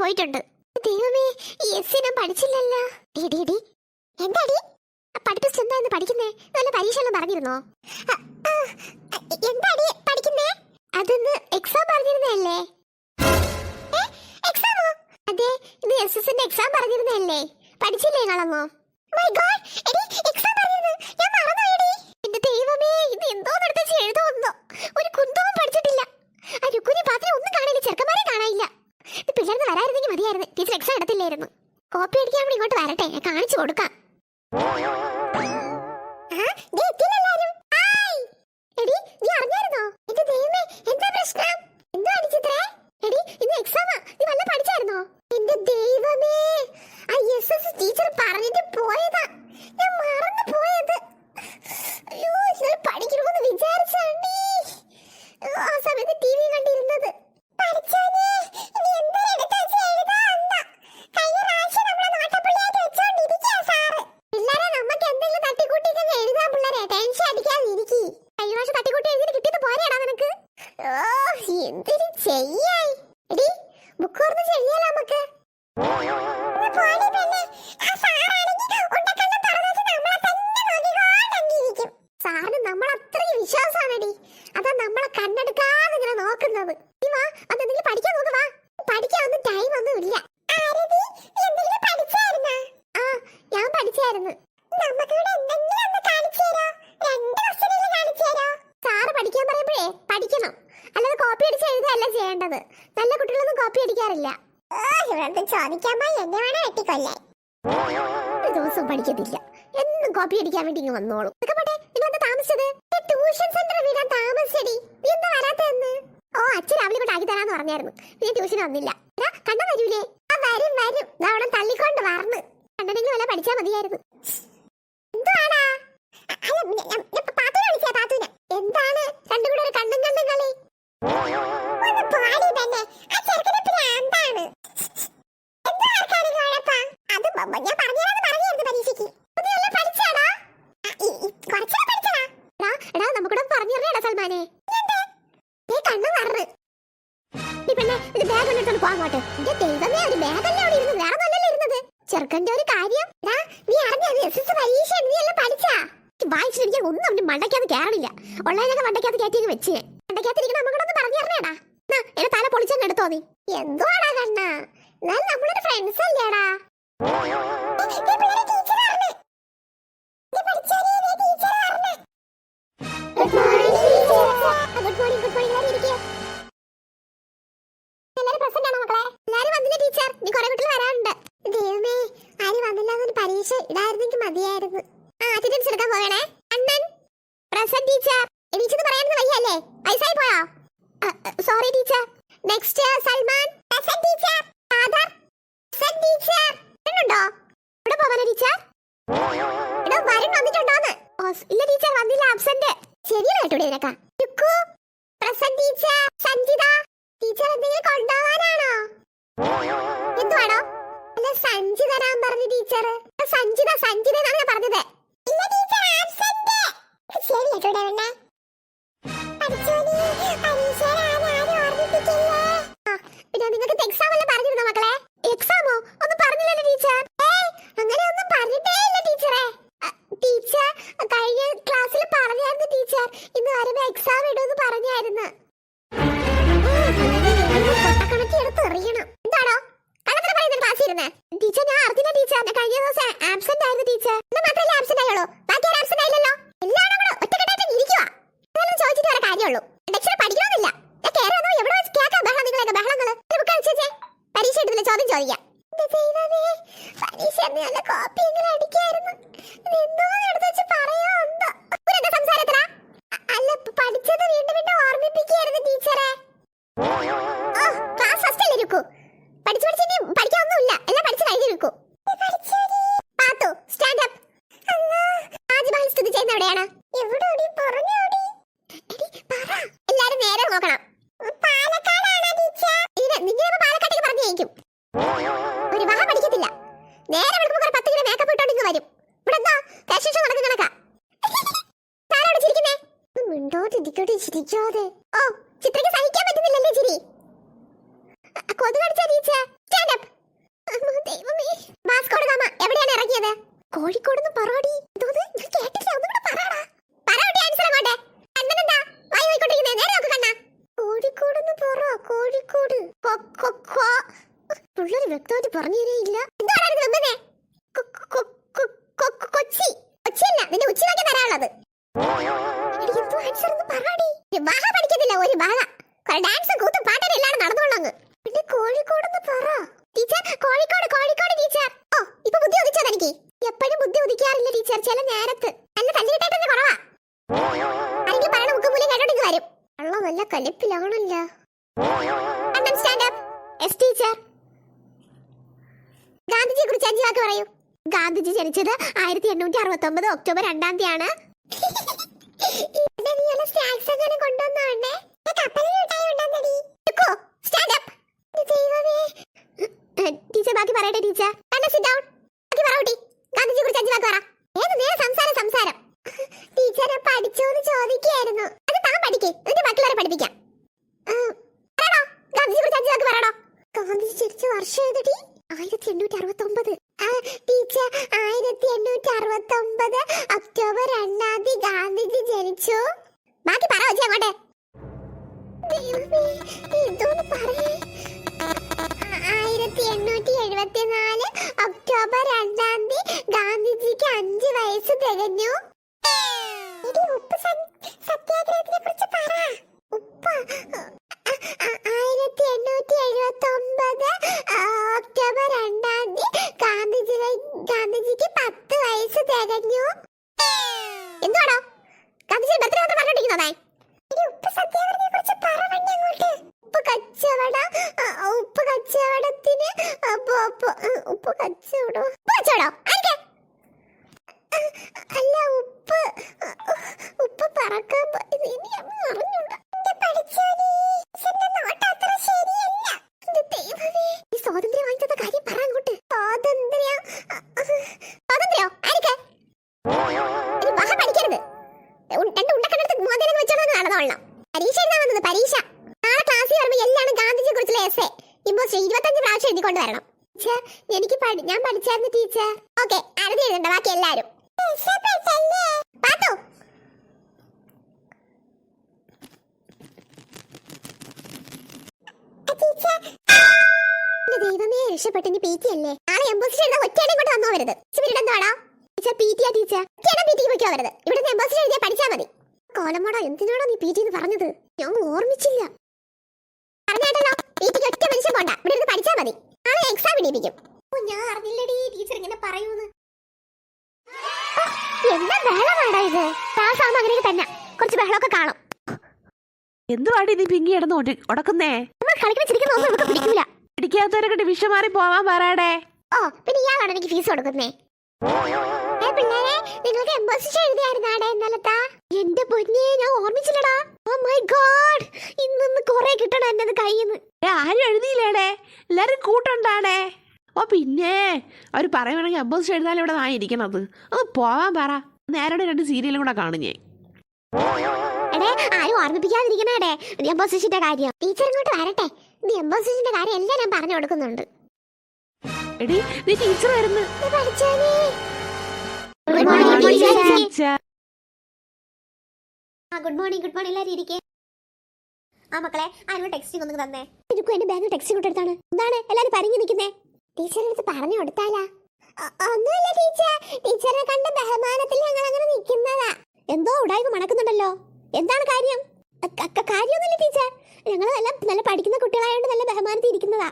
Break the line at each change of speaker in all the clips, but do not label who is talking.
പോയിട്ടുണ്ട്. ദൈവമേ എസ് ഞാൻ പഠിച്ചില്ലല്ലോ. എന്താടി? പഠിപ്പിച്ചിട്ട് എന്തായിരുന്നു പഠിക്കുന്നേ. നല്ല പരീക്ഷ പറഞ്ഞിരുന്നോ? എന്താടി പഠിക്കുന്നേ? അതൊന്ന് എക്സാം പറഞ്ഞിരുന്നല്ലേ എക്സാമോ അതെ എക്സാം പറഞ്ഞിരുന്നല്ലേ മൈ ഗോഡ് എടി എക്സാം ഞാൻ ദൈവമേ എന്തോ പഠിച്ചിട്ടില്ല. രുക്കുനി ഒന്നും കാണില്ല ചെറുക്കന്മാരെ പിള്ളേർന്ന് വരായിരുന്നെങ്കിൽ മതിയായിരുന്നു. Teacher exam എടുത്തില്ലായിരുന്നു. കോപ്പി അടിക്കാൻ ഇങ്ങോട്ട് വരട്ടെ. കാണിച്ചു കൊടുക്കാം. ആ, ദേ എത്തിയല്ലോ ഹായ്. എടി നീ അറിഞ്ഞായിരുന്നോ എന്റെ ദൈവമേ എന്താ പ്രശ്നം എന്താ അടിച്ചിത്രേ എടി ഇന്ന് എക്സാമാ നീ വല്ല പഠിച്ചായിരുന്നോ എന്റെ ദൈവമേ ആ എസ് എസ് ടീച്ചർ പറഞ്ഞിട്ട് പോയതാ ഞാൻ മറന്നു പോയത് അയ്യോ ഇന്നലെ പഠിക്കണമെന്ന് വിചാരിച്ചാണ്ടി ആ സമയത്ത് ടി വി കണ്ടിരുന്നത് പഠിച്ചോനെ ഇനി എന്താ എടുത്ത് വെച്ച് എഴുതാ കഴിഞ്ഞ പ്രാവശ്യം നമ്മളെ നോട്ടപ്പുള്ളിയായിട്ട് വെച്ചോണ്ടിരിക്കാ സാറ് പിള്ളേരെ നമുക്ക് എന്തെങ്കിലും തട്ടിക്കൂട്ടിയൊക്കെ എഴുതാൻ പിള്ളേരെ ടെൻഷൻ അടിക്കാതെ ഇരിക്കി കഴിഞ്ഞ പ്രാവശ്യം തട്ടിക്കൂട്ടി എഴുതി കിട്ടിയത് പോരെയാടാ നിനക്ക് ഓ എന്തൊരു ചെയ്യായി എടി ബുക്ക് തുറന്ന് ചെയ്യാലോ നമുക്ക് ഒന്ന് പോടി പെണ്ണെ. ആ സാറാണെങ്കി ഉണ്ടക്കണ്ണം തുറന്ന് വെച്ച് നമ്മളെ തന്നെ സാറിന് നമ്മൾ അത്രയും വിശ്വാസമാണെടി. അതാ നമ്മളെ കണ്ണെടുക്കാതെ ഇങ്ങനെ നോക്കുന്നത്. നീ വാ അതെന്തെങ്കിലും പഠിക്കാൻ നോക്ക് വാ. പഠിക്കാൻ ഒന്നും ടൈം ഒന്നും ഇല്ല. ആ ഞാൻ പഠിക്കാൻ പറയുമ്പോഴേ പഠിക്കണം. കോപ്പി അടിച്ച് ചെയ്യേണ്ടത്. നല്ല കുട്ടികളൊന്നും കോപ്പി അടിക്കാറില്ല. ചോദിക്കാൻ എന്നെ വേണം വെട്ടിക്കൊല്ലേ ഒരു ദിവസം പഠിക്കത്തില്ല. എന്നും കോപ്പി അടിക്കാൻ വേണ്ടി ഇങ്ങ് വന്നോളും ഇതൊക്കെ പോട്ടെ നിങ്ങൾ എന്താ താമസിച്ചത്? ട്യൂഷൻ സെന്റർ വിടാൻ താമസിച്ചടി. നീ എന്താ വരാത്തെന്ന് ഓ അച്ഛൻ രാവിലെ കൊണ്ട് ആക്കി തരാന്ന് പറഞ്ഞായിരുന്നു. പിന്നെ ട്യൂഷൻ വന്നില്ല. കണ്ട വരൂലേ? ആ വരും വരും. അവിടെ തള്ളിക്കൊണ്ട് വരണ്. കണ്ണനെങ്കിലും വല്ല പഠിച്ചാ മതിയായിരുന്നു. എന്തുവാടാ? ചെറുക്കന്റെ ഒരു കാര്യം? നീ അറിഞ്ഞാ? പരീക്ഷ നീ പഠിച്ചാ? വായിച്ചിട്ട് എനിക്ക് ഒന്നും അവന്റെ മണ്ടയ്ക്കകത്ത് കയറില്ല ഉള്ളതിനൊക്കെ മണ്ടയ്ക്കകത്ത് കയറ്റി വെച്ച്. മണ്ടയ്ക്കകത്തിരിക്കണം നമുക്കൊന്ന് പറഞ്ഞു തരണേടാ എന്റെ തല പൊളിച്ചങ്ങ് എടുത്തോ നീ. എന്തുവാടാ കണ്ണ? ഞാൻ നമ്മളൊരു ഫ്രണ്ട്സ് അല്ലേടാ ഗുഡ് മോർണിംഗ് വരുന്നുണ്ടോ ഇവിടെ പോവാനോ ടീച്ചർ? എടോ വരുൺ വന്നിട്ടുണ്ടോന്ന്? ഇല്ല ടീച്ചർ വന്നില്ല ആബ്സെന്റ് ശരിയല്ല കേട്ടോ ഇതിനൊക്കെ? യുക്കു പ്രസന്റ് ടീച്ചർ സഞ്ജിത. ടീച്ചർ എന്തെങ്കിലും കൊണ്ടുപോകാനാണോ? എന്തുവാണോ അല്ല സഞ്ചി തരാൻ ടീച്ചർ. സഞ്ജിത സഞ്ജിത എന്നാണ് ഞാൻ പറഞ്ഞത്. ഇല്ല ടീച്ചർ ആബ്സെന്റ് ശരി കേട്ടോ വേണ്ടേ പിന്നെ നിങ്ങൾക്ക് എക്സാം എല്ലാം പറഞ്ഞിരുന്നോ മക്കളെ? ടീച്ചർ. അങ്ങനെ ഒന്നും പറഞ്ഞിട്ടേ ഇല്ല ടീച്ചറെ ടീച്ചർ കഴിഞ്ഞ ക്ലാസ്സിൽ പറഞ്ഞായിരുന്നു ടീച്ചർ. ഇന്ന് വരുമ്പോ എക്സാം ഇടുമെന്ന് പറഞ്ഞായിരുന്നു. ടീച്ചർ ഞാൻ അറിഞ്ഞില്ല ടീച്ചർ. കഴിഞ്ഞ ദിവസം ആബ്സെന്റ് ആയിരുന്നു ടീച്ചർ. ഇന്ന് മാത്രമല്ലേ ആബ്സെന്റ് ആയുള്ളൂ. ബാക്കി ആരും ആബ്സെന്റ് ആയില്ലല്ലോ. എല്ലാവരും കൂടെ ഒറ്റക്കെട്ടായിട്ട് ഇരിക്കുക ചോദിച്ചിട്ട് വരെ കാര്യമുള്ളൂ ലക്ഷ്യം പഠിക്കണമെന്നില്ല ഞാൻ കയറി വന്നോ എവിടെ വെച്ച് കേൾക്കാം ബഹളം നിങ്ങളൊക്കെ ബഹളങ്ങൾ ഒരു ബുക്ക് അടിച്ചേ പരീക്ഷ എടുത്തില്ല ചോദ്യം ചോദിക്കാം എന്റെ ദൈവമേ, പരീക്ഷ അന്ന് നല്ല കോപ്പി എങ്ങനെ അടിക്കായിരുന്നു ഇത് എന്തോന്ന് എടുത്ത് വെച്ച് പറയോ എന്തോ ഇവരെന്താ സംസാരത്തിലാ അ- അല്ല പ- പഠിച്ചത് വീണ്ടും വീണ്ടും ഓർമ്മിപ്പിക്കുകയായിരുന്നു ടീച്ചറെ? ഓ ക്ലാസ് ഫസ്റ്റ് അല്ലേ ഇരിക്കൂ. പഠിച്ചു പഠിച്ച് ഇനി പഠിക്കാനൊന്നുമില്ല. എല്ലാം പഠിച്ചു കഴിഞ്ഞിരിക്കൂ. പാത്തു സ്റ്റാൻഡ് അപ്പ് താജ്മഹൽ സ്ഥിതി ചെയ്യുന്ന എവിടെയാണ്? എല്ലാരും നേരെ നോക്കണം. ഒരു വഹ പഠിക്കത്തില്ല. നേരെ വിളിക്കുമ്പോൾ പത്ത് കിലോ മേക്കപ്പ് ഇട്ടോണ്ടിങ്ങ് വരും ഇവിടെ എന്താ കശേഷം നടക്കുന്ന കണക്കാ താരോട് ചിരിക്കുന്നേ മിണ്ടോട്ട് ചിരിക്കാതെ. ഓ ചിത്രയ്ക്ക് സഹിക്കാൻ പറ്റുന്നില്ലല്ലേ ചിരി? കൊതു കടിച്ച ടീച്ചർ സ്റ്റാൻഡ് അപ്പ് ദൈവമേ. വാസ്കോഡ് ഗാമ എവിടെയാണ് ഇറങ്ങിയത്? കോഴിക്കോട് നിന്ന് പറോടി ഇതോന്ന് കേട്ടില്ല ഒന്നും കൂടെ പറയടാ. പറോടി ആൻസർ അങ്ങോട്ടെ? കണ്ണനെന്താ? വായി നോക്കിക്കൊണ്ടിരിക്കുന്നേ നേരെ നോക്ക് കണ്ണ. കോഴിക്കോട്. നിന്ന് പറ കോഴിക്കോട് പിള്ളേര് വ്യക്തമായിട്ട് പറഞ്ഞു തരേയില്ല എന്താണ് നിമ്മനെ കൊച്ചി. കൊച്ചിയല്ല നിന്റെ ഉച്ചി നോക്കി ഒരു ബാഹ ഡാൻസ് കൂത്തും പാട്ടും എല്ലാം നടന്നോളങ്ങ് പിന്നെ കോഴിക്കോട് എന്ന് പറ. Teacher Kozhikode Kozhikode teacher. ഓ ഇപ്പൊ ബുദ്ധി ഉദിച്ചോ എനിക്ക്. എപ്പോഴും ബുദ്ധി ഉദിക്കാറില്ല ടീച്ചർ ചില നേരത്ത്. നല്ല തല്ലിട്ടായിട്ട് കുറവാ. ആരെങ്കിലും പറയണ മുക്കും വരും. അള്ള നല്ല കലിപ്പിലാണല്ലോ ഗാന്ധിജിയെ കുറിച്ച് അഞ്ചു വാക്ക് പറയൂ. ഗാന്ധിജി ജനിച്ചത് ആയിരത്തി എണ്ണൂറ്റി അറുപത്തി ഒമ്പത് ഒക്ടോബർ രണ്ടാം തീയതിയാണ്. ടീച്ചർ ബാക്കി പറയട്ടെ ടീച്ചർ. സിറ്റ് ഡൗൺ ബാക്കി പറ കുട്ടി. ഗാന്ധിജിയെ കുറിച്ച് അഞ്ചു വാക്ക് പറ. ഏത് സംസാരം സംസാരം? ടീച്ചറെ പഠിച്ചോന്ന് ചോദിക്കുകയായിരുന്നു. അത് താൻ പഠിക്കേ. എന്നിട്ട് മറ്റുള്ളവരെ പഠിപ്പിക്കാം. ഉം, ഗാന്ധിജി കുറിച്ച് അഞ്ചു വാക്ക് ഗാന്ധിജി ജനിച്ച വർഷം ഏതടി? ആയിരത്തി എണ്ണൂറ്റി ടീച്ചർ ആയിരത്തി എണ്ണൂറ്റി അറുപത്തി ഒമ്പത് ഒക്ടോബർ രണ്ടാം ജനിച്ചു ബാക്കി പറ വെച്ചേ അങ്ങോട്ട്. ആയിരത്തി ഒക്ടോബർ രണ്ടാം തീയതി ഗാന്ധിജിക്ക് അഞ്ച് വയസ്സ് തികഞ്ഞു. സത്യാഗ്രഹത്തിനെ കുറിച്ച് പറ. ഉപ്പ് ആയിരത്തി എണ്ണൂറ്റി എഴുപത്തി ഒമ്പത് ഒക്ടോബർ രണ്ടാം തീയതി ഗാന്ധിജി ഗാന്ധിജിക്ക് പത്ത് വയസ്സ് തികഞ്ഞു എന്തുവാടോ ഗാന്ധിജി ബർത്ത്ഡേ മാത്രം പറഞ്ഞോണ്ടിരിക്കുന്നതേ ഉപ്പ് സത്യാഗ്രഹത്തിനെ കുറിച്ച് പറവണ്ടി അങ്ങോട്ട് ഉപ്പ് കച്ചവടം ആ, ഉപ്പ് കച്ചവടത്തിന് അപ്പൊ അപ്പൊ ആ, ഉപ്പ് കച്ചവടം ഉപ്പ് കച്ചവടം ആർക്ക് അല്ല ഉപ്പ് ഉപ്പ് പറക്കാൻ പോയത് ഇനി അമ്മ അറിഞ്ഞൂടാ എന്റെ പഠിച്ചോനെ എന്റെ നോട്ട് അത്ര ശരിയല്ല. എന്റെ ദൈവമേ ഈ സ്വാതന്ത്ര്യം വാങ്ങിച്ചത് കാര്യം പറ അങ്ങോട്ട്. സ്വാതന്ത്ര്യം? സ്വാതന്ത്ര്യോ? ആർക്ക്? ഇത് മഹാ പഠിക്കരുത്. രണ്ട് ഉണ്ടക്കണ്ണടുത്ത് മോതിരം വെച്ചോണ്ട് നടന്നോളണം. പരീക്ഷ എഴുതാൻ വന്നത് പരീക്ഷ. നാളെ ക്ലാസ്സിൽ വരുമ്പോൾ എല്ലാം ഗാന്ധിജിയെ കുറിച്ചുള്ള എസ് ഇമ്പോസ്റ്റ് ഇരുപത്തഞ്ച് പ്രാവശ്യം എഴുതിക്കൊണ്ട് വരണം. എനിക്ക് ഞാൻ പഠിച്ചായിരുന്നു ടീച്ചർ. ഓക്കെ ആരതി എഴുതണ്ട ബാക്കി എല്ലാരും. പാത്തു. ദൈവമേ രക്ഷപ്പെട്ടു. ഇനി ടി അല്ലേ? നാളെ എംബോസിൽ എഴുതാൻ വന്നോ വരുത് എന്താടാ teacher P T teacher. P tick വയ്ക്കോ വരുത് ഇവിടുന്ന് എംബോസിൽ എഴുതിയാൽ പഠിച്ചാൽ മതി. കോലമോടോ എന്തിനാണോ നീ പി ടി എന്ന് പറഞ്ഞത്? ഞാൻ ഓർമ്മിച്ചില്ല. പറഞ്ഞാട്ടല്ലോ പി
എന്തുവാടി നീ പിങ്ങി കിടന്ന് ഉടക്കുന്നേ
കളിക്കുന്ന ചിരിക്കുന്ന ഒന്നും നമുക്ക് പിടിക്കൂല.
പിടിക്കാത്തവരൊക്കെ ഡിവിഷൻ മാറി പോവാൻ പറയടേ.
ഓ പിന്നെ ഇയാളാണ് എനിക്ക് ഫീസ് കൊടുക്കുന്നേ? ഏ പിള്ളേരെ നിങ്ങൾക്ക് എംബോസിഷൻ എഴുതിയായിരുന്നാടെ ഇന്നലത്താ? എന്റെ പൊന്നെ ഞാൻ ഓർമ്മിച്ചില്ലടാ. ഓ മൈ ഗോഡ് ഇന്നൊന്ന് കുറെ കിട്ടണം എന്നത് കയ്യിൽ
ഏ ആരും എഴുതിയില്ലേടേ? എല്ലാരും കൂട്ടുണ്ടാടേ ഓ പിന്നെ അവർ പറയുവാണെങ്കിൽ അബ്ബോസ് എഴുതാൻ ഇവിടെ നായിരിക്കണത്. അത് പോവാൻ പറ. നേരോടെ രണ്ട് സീരിയലും കൂടെ കാണും ഞാൻ.
എടേ ആരും ഓർമ്മിപ്പിക്കാതിരിക്കണേടേ. ഡിയംബോസിന്റെ കാര്യം. ടീച്ചർ ഇങ്ങോട്ട് വരട്ടെ. ഇത് എംബോസിഷന്റെ കാര്യം എല്ലാം ഞാൻ പറഞ്ഞു കൊടുക്കുന്നുണ്ട്.
എടി നീ ടീച്ചർ വരുന്നു
ഗുഡ് മോർണിംഗ് ഗുഡ് മോർണിംഗ് എല്ലാവരും ഇരിക്കേ. ആ മക്കളെ ആരും ടെക്സ്റ്റിംഗ് ഒന്നും തന്നേ. ഇരിക്കും എന്റെ ബാഗ് ടെക്സ്റ്റിംഗ് കൊടുത്താണ് എന്താണ്? എല്ലാരും പരിങ്ങി നിൽക്കുന്നേ. ടീച്ചറിന്റെ അടുത്ത് പറഞ്ഞു കൊടുത്താലാ. ഒന്നുമില്ല ടീച്ചർ. ടീച്ചറെ കണ്ട ബഹുമാനത്തിൽ ഞങ്ങൾ അങ്ങനെ നിൽക്കുന്നതാ. എന്തോ ഉടായ്മ മണക്കുന്നുണ്ടല്ലോ. എന്താണ് കാര്യം? കാര്യമൊന്നുമില്ല ടീച്ചർ. ഞങ്ങൾ നല്ല നല്ല പഠിക്കുന്ന കുട്ടികളായതുകൊണ്ട് നല്ല ബഹുമാനത്തിൽ ഇരിക്കുന്നതാ.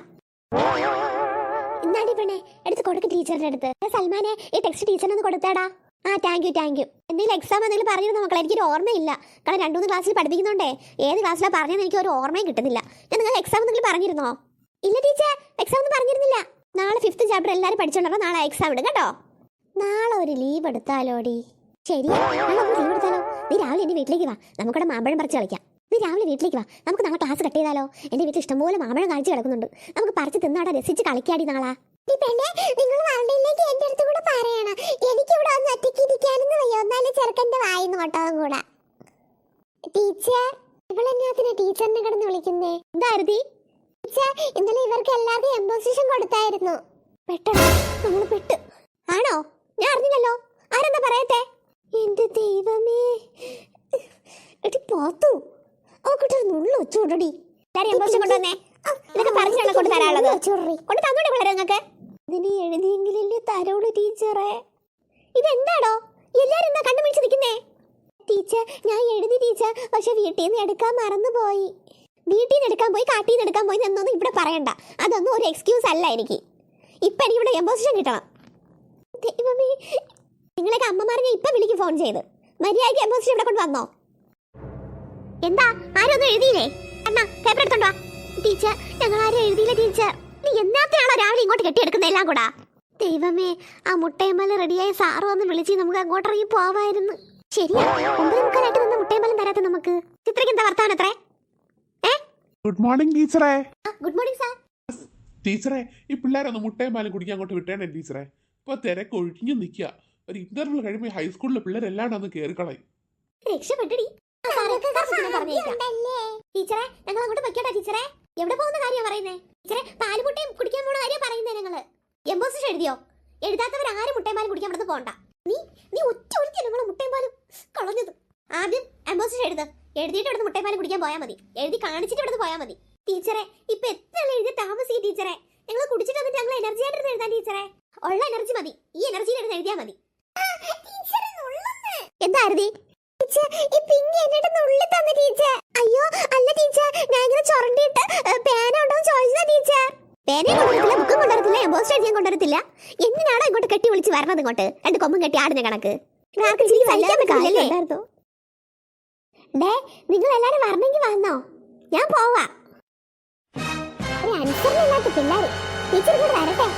എന്നാടി പെണ്ണെ? എടുത്ത് കൊടുക്ക് ടീച്ചറിന്റെ അടുത്ത്. സൽമാനെ ഈ ടെക്സ്റ്റ് ടീച്ചറിനൊന്ന് കൊടുത്താടാ. ആ താങ്ക് യു താങ്ക് യു എന്തെങ്കിലും എക്സാം എന്തെങ്കിലും പറഞ്ഞിരുന്നു മക്കളെ? എനിക്കൊരു ഓർമ്മയില്ല. കാരണം രണ്ടു മൂന്ന് ക്ലാസ്സിൽ പഠിപ്പിക്കുന്നുണ്ടേ ഏത് ക്ലാസ്സിലാണ് പറഞ്ഞതെന്ന് എനിക്ക് ഒരു ഓർമ്മയും കിട്ടുന്നില്ല. ഞാൻ നിങ്ങൾ എക്സാം എന്തെങ്കിലും പറഞ്ഞിരുന്നോ? ഇല്ല ടീച്ചർ. എക്സാം ഒന്നും പറഞ്ഞിരുന്നില്ല. നാളെ ഫിഫ്ത്ത് ചാപ്റ്റർ എല്ലാവരും പഠിച്ചോണ്ടോ നാളെ എക്സാം ഇടും കേട്ടോ? നാളെ ഒരു ലീവ് എടുത്താലോടി. ശരി നാളെ ലീവ് രാവിലെ എന്റെ വീട്ടിലേക്ക് വാ. നമുക്കവിടെ മാമ്പഴം പറിച്ച് കളിക്കാം. നീ രാവിലെ വീട്ടിലേക്ക് വാ. നമുക്ക് നാളെ ക്ലാസ് കട്ട് ചെയ്താലോ? എന്റെ വീട്ടിൽ ഇഷ്ടംപോലെ മാമ്പഴം കാഴ്ച കിടക്കുന്നുണ്ട്. നമുക്ക് പറിച്ച് തിന്നാടാ രസിച്ച് കളിക്കാടി നാളാ. നിങ്ങൾ അടുത്ത് കൂടെ പറയണം. എനിക്ക് ഇവിടെ ഒന്ന് ഒറ്റയ്ക്ക് ഇരിക്കാനൊന്നും വയ്യ. ഒന്നാലും കൂടെ. ടീച്ചർ ഇവളെന്നാത്തിനാ ടീച്ചറിനെ കിടന്ന് വിളിക്കുന്നേ? എന്തായിരുതി
ടീച്ചർ ഇന്നലെ ഇവർക്ക് എല്ലാവർക്കും എംബോസിഷൻ കൊടുത്തായിരുന്നു. പെട്ടെന്ന് നമ്മൾ പെട്ടു. ആണോ? ഞാൻ അറിഞ്ഞില്ലല്ലോ. ആരെന്താ പറയട്ടെ? എന്റെ ദൈവമേ. എടി പോത്തു. അവക്കിട്ട് നുള്ളു എംബോസിഷൻ കൊണ്ടുവന്നേ. ഇതൊക്കെ പറഞ്ഞാണോ കൊണ്ട് തരാനുള്ളത്? കൊണ്ട് തന്നോടെ പിള്ളേരെ നിങ്ങൾക്ക്. ഇതിന് എഴുതിയെങ്കിലല്ലേ തരോളൂ ടീച്ചറെ. ഇതെന്താടോ? എല്ലാരും എന്താ കണ്ടുപിടിച്ച് നിൽക്കുന്നേ? ടീച്ചർ ഞാൻ എഴുതി ടീച്ചർ പക്ഷെ വീട്ടിൽ നിന്ന് എടുക്കാൻ മറന്നുപോയി. വീട്ടിൽ നിന്ന് എടുക്കാൻ പോയി കാട്ടിൽ നിന്ന് എടുക്കാൻ പോയി എന്നൊന്നും ഇവിടെ പറയണ്ട. അതൊന്നും ഒരു എക്സ്ക്യൂസ് അല്ല എനിക്ക്. ഇപ്പൊ എനിക്ക് ഇവിടെ എംബോസിഷൻ കിട്ടണം. ദൈവമേ ഞാൻ ഇപ്പൊ വിളിക്കും ഫോൺ ചെയ്ത്. മര്യാദയ്ക്ക് എംബോസിഷൻ ഇവിടെ കൊണ്ട് വന്നോ എന്താ? ആരും ഒന്നും എഴുതിയില്ലേ? അണ്ണാ പേപ്പർ വാ. ടീച്ചർ ഞങ്ങൾ ആരും എഴുതിയില്ല ടീച്ചർ. നീ എന്നാത്തിനാണോ രാവിലെ ഇങ്ങോട്ട് കെട്ടിയെടുക്കുന്ന എല്ലാം കൂടാ? ദൈവമേ ആ മുട്ടയമ്മല റെഡിയായ സാറ് വന്ന് വിളിച്ച് നമുക്ക് അങ്ങോട്ട് ഇറങ്ങി പോവായിരുന്നു. ശരിയാ ഒമ്പത് മുക്കാലായിട്ട് നിന്ന് മുട്ടയമ്പലം തരാത്ത നമുക്ക്. ചിത്രയ്ക്ക് എന്താ വർത്താനം അത്രേ?
ഗുഡ് മോർണിംഗ് ടീച്ചറേ.
ഗുഡ് മോർണിംഗ് സാർ
ടീച്ചറെ ഈ പിള്ളേരൊന്ന് മുട്ടയും പാലും കുടിക്കാൻ അങ്ങോട്ട് വിട്ടേണേ ടീച്ചറെ. ഇപ്പൊ തിരക്ക് ഒഴിഞ്ഞു നിൽക്കുക ഒരു ഇന്റർവ്യൂ കഴിയുമ്പോൾ ഹൈസ്കൂളിലെ പിള്ളേരെല്ലാം ഒന്ന് കയറിക്കളയും
രക്ഷപ്പെട്ടടി. ടീച്ചറെ ഞങ്ങൾ അങ്ങോട്ട് വെക്കട്ടെ ടീച്ചറെ. എവിടെ പോകുന്ന കാര്യം പറയുന്നേ? ടീച്ചറെ പാലുമുട്ടയും കുടിക്കാൻ പോണ കാര്യം പറയുന്നേ ഞങ്ങൾ. എംബോസിഷൻ എഴുതിയോ? എഴുതാത്തവർ ആരും മുട്ടയും പാലും കുടിക്കാൻ ഇവിടുന്ന് പോണ്ട. നീ നീ ഒറ്റ ഒരിക്കൽ നിങ്ങൾ മുട്ടയും പാലും കളഞ്ഞത്? ആദ്യം എംബോസിഷൻ എഴുത്. എഴുതിയിട്ട് ഇവിടുന്ന് മുട്ടയും പാലും കുടിക്കാൻ പോയാൽ മതി. എഴുതി കാണിച്ചിട്ട് ഇവിടുന്ന് പോയാൽ മതി. ടീച്ചറെ ഇപ്പൊ എത്ര എഴുതി താമസിക്കും ടീച്ചറെ? ഞങ്ങൾ കുടിച്ചിട്ട് വന്നിട്ട് ഞങ്ങൾ എനർജി ആയിട്ട് എഴുതാൻ ടീച്ചറെ. ഉള്ള എനർജി മതി. ഈ എനർജിയിൽ എടുത്ത് എഴുതിയാൽ മതി. എന്താ അരുതി അയ്യോ അല്ല ടീച്ചർ ഞാൻ ഇങ്ങനെ ചുരണ്ടിയിട്ട് പേന ഉണ്ടോ ചോദിച്ചതാ ടീച്ചർ. പേനയും കൊണ്ടുവരത്തില്ല ബുക്കും കൊണ്ടുവരത്തില്ല എംബോസ്റ്റ് എഴുതിയും കൊണ്ടുവരത്തില്ല. എന്തിനാണോ ഇങ്ങോട്ട് കെട്ടി വിളിച്ച് വരണത് ഇങ്ങോട്ട്? രണ്ട് കൊമ്പും കെട്ടി ആടുന്ന കണക്ക്. ഡേ നിങ്ങൾ എല്ലാരും വരണമെങ്കിൽ വന്നോ. ഞാൻ പോവാ. ഒരു അനുസരണമില്ലാത്ത പിള്ളേർ ടീച്ചർ ഇങ്ങോട്ട് വരട്ടെ.